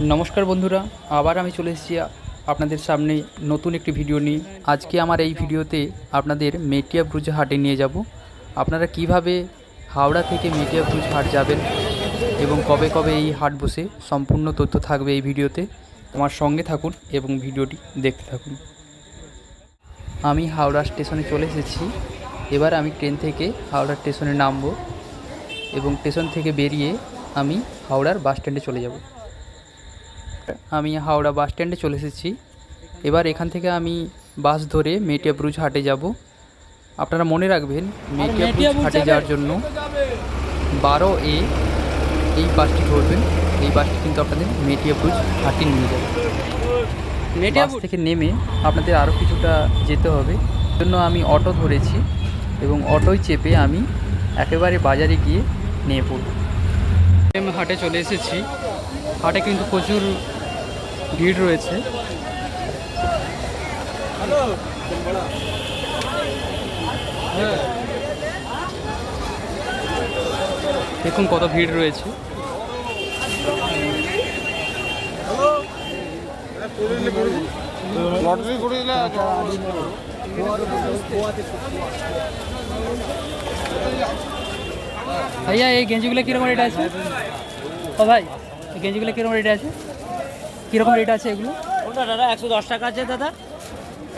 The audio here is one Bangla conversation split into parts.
নমস্কার বন্ধুরা, আবার আমি চলে এসেছি আপনাদের সামনে নতুন একটি ভিডিও নিয়ে। আজকে আমার এই ভিডিওতে আপনাদের মেটিয়া ব্রুজ হাটে নিয়ে যাব। আপনারা কীভাবে হাওড়া থেকে মেটিয়া ব্রুজ হাট যাবেন এবং কবে কবে এই হাট বসে, সম্পূর্ণ তথ্য থাকবে এই ভিডিওতে আমার সঙ্গে থাকুন এবং ভিডিওটি দেখতে থাকুন। আমি হাওড়া স্টেশনে চলে এসেছি। এবার আমি ট্রেন থেকে হাওড়া স্টেশনে নামব এবং স্টেশন থেকে বেরিয়ে আমি হাওড়ার বাস স্ট্যান্ডে চলে যাব। আমি হাওড়া বাস স্ট্যান্ডে চলে এসেছি। এবার এখান থেকে আমি বাস ধরে মেটিয়া ব্রুজ হাটে যাব। আপনারা মনে রাখবেন মেটিয়া ব্রুজ হাটে যাওয়ার জন্য বারো এ এই বাসটি ধরবেন। এই বাসটি কিন্তু আপনাদের মেটিয়া ব্রুজ হাটে নিয়ে যাবে। বাস থেকে নেমে আপনাদের আরও কিছুটা যেতে হবে। জন্য আমি অটো ধরেছি এবং অটোয় চেপে আমি একেবারে বাজারে গিয়ে নিয়ে পড়ব। আমি হাটে চলে এসেছি। হাটে কিন্তু প্রচুর ভিড় রয়েছে। দেখুন কত ভিড় রয়েছে। ভাইয়া, এই গেঞ্জিগুলো কীরকম রেট আছে? ও ভাই, এই গেঞ্জিগুলো কীরকম রেট আছে? কীরকম রেট আছে এগুলো? কোনটা দাদা একশো দশ টাকা আছে দাদা।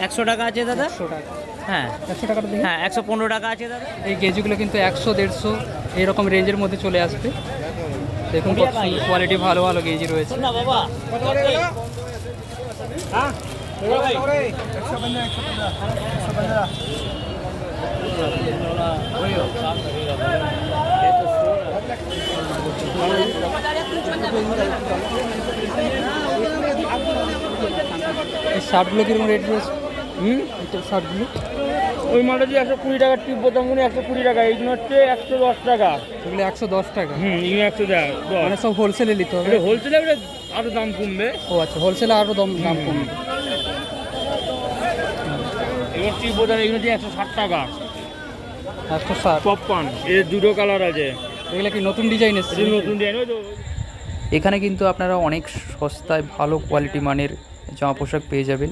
একশো টাকা আছে দাদা। একশো টাকা। হ্যাঁ। একশো দেখি। হ্যাঁ একশো পনেরো টাকা আছে দাদা। এই গেঞ্জিগুলো কিন্তু একশো দেড়শো এরকম রেঞ্জের মধ্যে চলে আসবে। দেখুন কোয়ালিটি ভালো ভালো গেঞ্জি রয়েছে। না বাবা। হ্যাঁ এই শার্টগুলো কীরকম রেট রয়েছে? হুম? শার্টগুলো ওই মালটা যে একশো কুড়ি টাকার টিপ বোতামগুলো একশো কুড়ি টাকা এইগুলো হচ্ছে একশো দশ টাকা। এগুলো একশো দশ টাকা? হুম এগুলো একশো টাকা মানে সব হোলসেলে নিতে হবে। হোলসেলে আরও দাম কমবে। ও আচ্ছা হোলসেলে আরও দাম দাম কমবে। এবার টিপ বোতাম এগুলো হচ্ছে একশো ষাট টাকা। একশো ষাট। পপকর্ন এর দুটো কালার আছে। এগুলো কি নতুন ডিজাইন এসছে নতুন ডিজাইন তো। এখানে কিন্তু আপনারা অনেক সস্তায় ভালো কোয়ালিটি মানের জামা পোশাক পেয়ে যাবেন।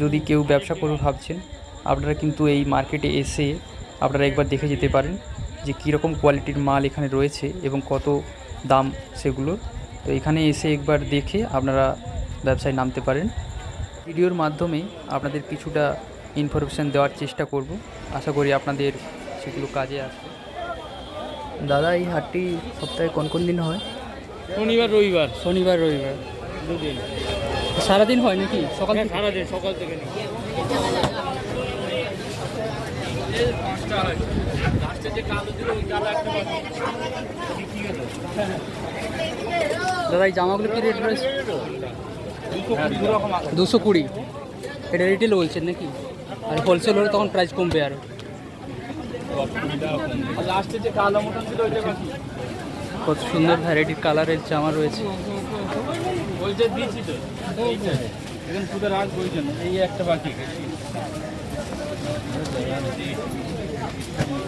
যদি কেউ ব্যবসা করবে ভাবছেন আপনারা কিন্তু এই মার্কেটে এসে আপনারা একবার দেখে যেতে পারেন যে কীরকম কোয়ালিটির মাল এখানে রয়েছে এবং কত দাম সেগুলোর। তো এখানে এসে একবার দেখে আপনারা ব্যবসায় নামতে পারেন। ভিডিওর মাধ্যমে আপনাদের কিছুটা ইনফরমেশান দেওয়ার চেষ্টা করব। আশা করি আপনাদের সেগুলো কাজে আসবে। দাদা এই হাটটি সপ্তাহে কোন কোন দিন হয়? শনিবার রবিবার। শনিবার রবিবার। দুদিন। সারাদিন হয় নাকি? সকাল হ্যাঁ থেকে? সারাদিন সকাল থেকে দাদা এই জামাগুলো কি রেট রয়েছে? দুশো কুড়ি এটা রিটেল বলছেন নাকি? আর হোলসেল হলে তখন প্রাইস কমবে আরও বাকি। কত সুন্দর ভ্যারাইটির কালারের জামা রয়েছে। বলছে দিয়েছি তো। এখন পুরো রাত বলছেন এই একটা বাকি।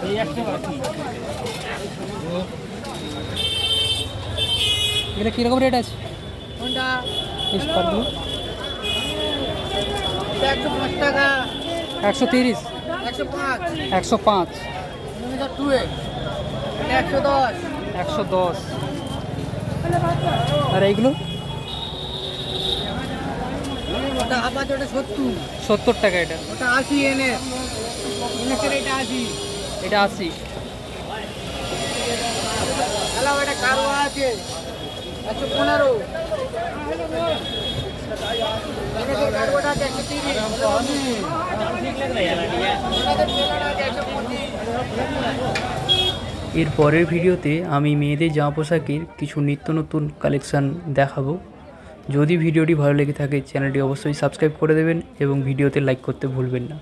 এই একটা বাকি। এগুলো কীরকম রেট আছে? কোনটা একশো পাঁচ টাকা। একশো তিরিশ? একশো পাঁচ। একশো পাঁচ। একশো দশ। একশো দশ। আর এইগুলো? ওটা আছে ওটা সত্তর। সত্তর টাকা এটা। ওটা আশি এনে এনএসের এটা আশি। এটা আশি। এলাও এটা কারোয়া আছে? একশো পনেরো। এর পরের ভিডিওতে আমি মেয়েদের জামা পোশাকের কিছু নিত্য নতুন কালেকশান দেখাবো। যদি ভিডিওটি ভালো লেগে থাকে, চ্যানেলটি অবশ্যই সাবস্ক্রাইব করে দেবেন এবং ভিডিওতে লাইক করতে ভুলবেন না।